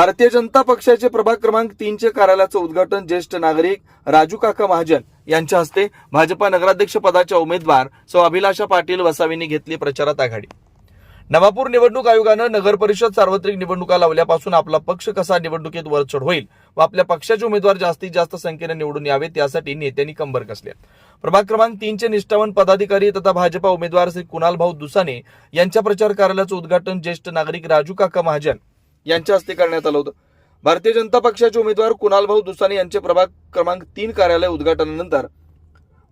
भारतीय जनता पक्षाचे प्रभाग क्रमांक तीनचे कार्यालयाचं उद्घाटन ज्येष्ठ नागरिक राजू काका महाजन यांच्या हस्ते भाजपा नगराध्यक्ष पदाच्या उमेदवार सौ अभिलाषा पाटील वसावींनी घेतली प्रचारात आघाडी. नवापूर निवडणूक आयोगानं नगर परिषद सार्वत्रिक निवडणुका लावल्यापासून आपला पक्ष कसा निवडणुकीत वरचढ होईल व आपल्या पक्षाचे उमेदवार जास्तीत जास्त संख्येने निवडून यावेत यासाठी नेत्यांनी कंबर कसल्या प्रभाग क्रमांक तीनचे निष्ठावन पदाधिकारी तथा भाजपा उमेदवार श्री कुणाल भाऊ दुसाने यांच्या प्रचार कार्यालयाचं उद्घाटन ज्येष्ठ नागरिक राजू काका महाजन यांच्या हस्ते करण्यात आलं होतं. भारतीय जनता पक्षाचे उमेदवार कुणाल भाऊ दुसाने यांचे प्रभाग क्रमांक तीन कार्यालय उद्घाटनानंतर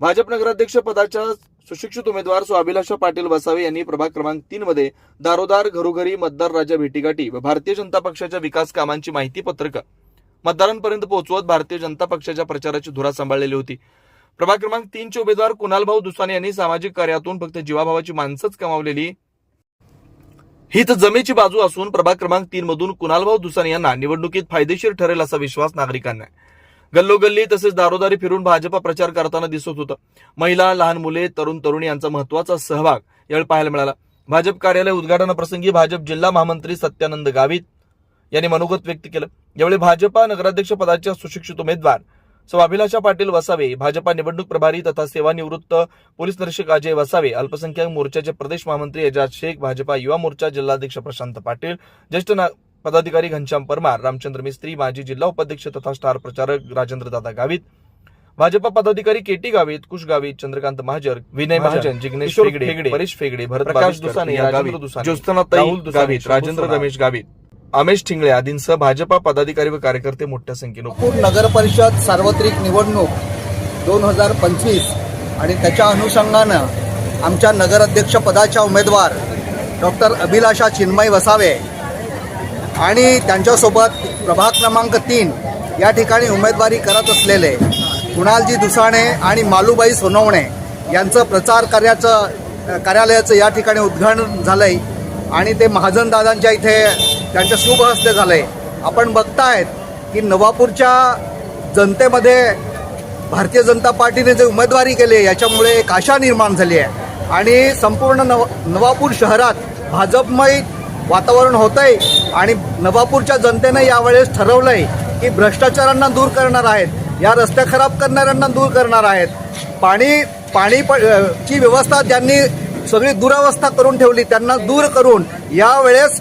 भाजप नगराध्यक्ष पदाच्या सुशिक्षित उमेदवार स्वाभिलाषा पाटील वसावे यांनी प्रभाग क्रमांक तीन मध्ये दारोदार घरोघरी मतदार राजा भेटीगाठी व भारतीय जनता पक्षाच्या विकास कामांची माहिती पत्रक मतदारांपर्यंत पोहोचवत भारतीय जनता पक्षाच्या प्रचाराची धुरा सांभाळलेली होती. प्रभाग क्रमांक तीनचे उमेदवार कुणाल भाऊ दुसाने यांनी सामाजिक कार्यातून फक्त जीवाभावाची माणसंच कमावलेली ही तर जमेची बाजू असून प्रभाग क्रमांक तीन मधून कुणालभाऊ दुसाने यांना निवडणुकीत फायदेशीर ठरेल असा विश्वास नागरिकांना गल्लोगल्ली तसेच दारोदारी फिरून भाजपा प्रचार करताना दिसत होतं. महिला लहान मुले तरुण तरुणी यांचा महत्त्वाचा सहभाग यावेळी पाहायला मिळाला. भाजप कार्यालय उद्घाटनाप्रसंगी भाजप जिल्हा महामंत्री सत्यानंद गावित यांनी मनोगत व्यक्त केलं. यावेळी भाजपा नगराध्यक्ष पदाच्या सुशिक्षित उमेदवार सौ अभिलाषा पाटील वसावे भाजपा निवडणूक प्रभारी तथा सेवानिवृत्त पोलीस निरीक्षक अजय वसावे अल्पसंख्याक मोर्चाचे प्रदेश महामंत्री एजाज शेख भाजपा युवा मोर्चा जिल्हाध्यक्ष प्रशांत पाटील ज्येष्ठ पदाधिकारी घनश्याम परमार रामचंद्र मिस्त्री माजी जिल्हा उपाध्यक्ष तथा स्टार प्रचारक राजेंद्र दादा गावित भाजपा पदाधिकारी केटी गावित कुश गावित चंद्रकांत महाजर विनय महाजन जिग्नेश फेगडे परेश फेगडे भरत दुसाने, राजेंद्र दुसाने, राहुल गावित शंभू राजेंद्र. रमेश गावित अमेश ठिंगळे आदींसह भाजपा पदाधिकारी व कार्यकर्ते मोठ्या संख्येनं नागपूर नगर परिषद सार्वत्रिक निवडणूक दोन हजार पंचवीस आणि त्याच्या अनुषंगानं आमच्या नगराध्यक्ष पदाच्या उमेदवार डॉक्टर अभिलाषा चिन्मय वसावे आणि त्यांच्यासोबत प्रभाग क्रमांक तीन या ठिकाणी उमेदवारी करत असलेले कुणालजी दुसाणे आणि मालूबाई सोनवणे यांचं प्रचार कार्याचं कार्यालयाचं या ठिकाणी उद्घाटन झालं आहे आणि ते महाजन दादांच्या इथे त्यांच्या शुभ हस्ते झालं आहे आपण बघतायत की नवापूरच्या जनतेमध्ये भारतीय जनता पार्टीने जे उमेदवारी केली याच्यामुळे एक आशा निर्माण झाली आहे. आणि संपूर्ण नव नवापूर शहरात भाजपमय वातावरण होत आहे आणि नवापूरच्या जनतेनं यावेळेस ठरवलं आहे की भ्रष्टाचारांना दूर करणार आहेत या रस्ते खराब करणाऱ्यांना दूर करणार आहेत. पाणी पाणी प ची व्यवस्था ज्यांनी सगळी दुरावस्था करून ठेवली त्यांना दूर करून यावेळेस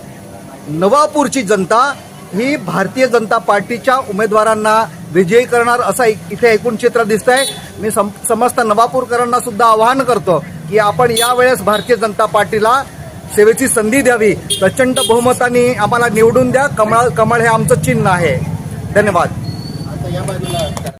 नवापूरची जनता ही भारतीय जनता पार्टीच्या उमेदवारांना विजयी करणार असं एक- इथे एकूण चित्र आहे मी सम समस्त नवापूरकरांना सुद्धा आवाहन करतो की आपण यावेळेस भारतीय जनता पार्टीला सेवेची संधी द्यावी. प्रचंड बहुमताने आम्हाला निवडून द्या. कमळ कमळ हे आमचं चिन्ह आहे. धन्यवाद.